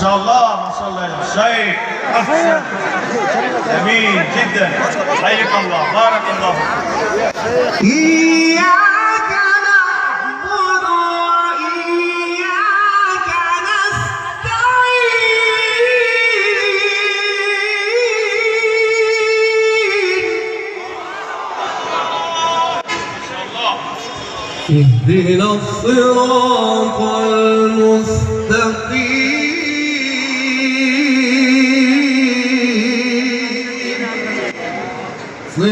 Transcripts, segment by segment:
شاء الله ما شاء الله يا شيخ. أحسن. جميل جدا. حياك الله. بارك الله إياك نعبد وإياك نستعين. اهدنا الصراط المستقيم.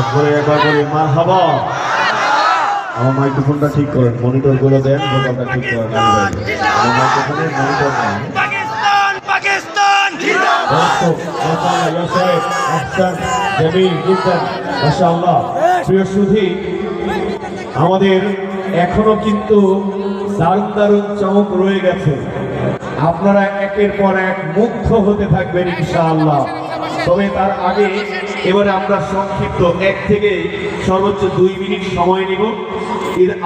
সকলে একবার বলি মা হাবা আমার মাইক্রোফোনটা ঠিক করেন মনিটরগুলো দেন ভোকালটা ঠিক করেন বাইরে। আমার মাইক্রোফোনে মনিটর নেই। আমাদের এখনও কিন্তু দারুণ দারুণ চমক রয়ে গেছে। আপনারা একের পর এক মুগ্ধ হতে থাকবেন ইনশাআল্লাহ। তবে তার আগে এবারে আমরা সংক্ষিপ্ত এক থেকে সর্বোচ্চ দুই মিনিট সময় নিব।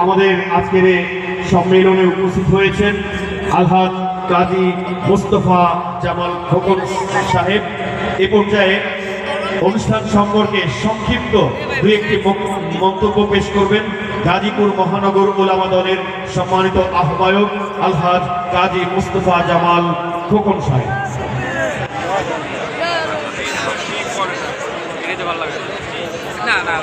আমাদের আজকের সম্মেলনে উপস্থিত হয়েছেন আলহাদ কাজী মোস্তফা জামাল খোকন সাহেব। এ পর্যায়ে অনুষ্ঠান সম্পর্কে সংক্ষিপ্ত দুই একটি মন্তব্য পেশ করবেন গাজীপুর মহানগর ওলামা দলের সম্মানিত আহ্বায়ক আলহাজ কাজী মুস্তফা জামাল খোকন সাহেব। না না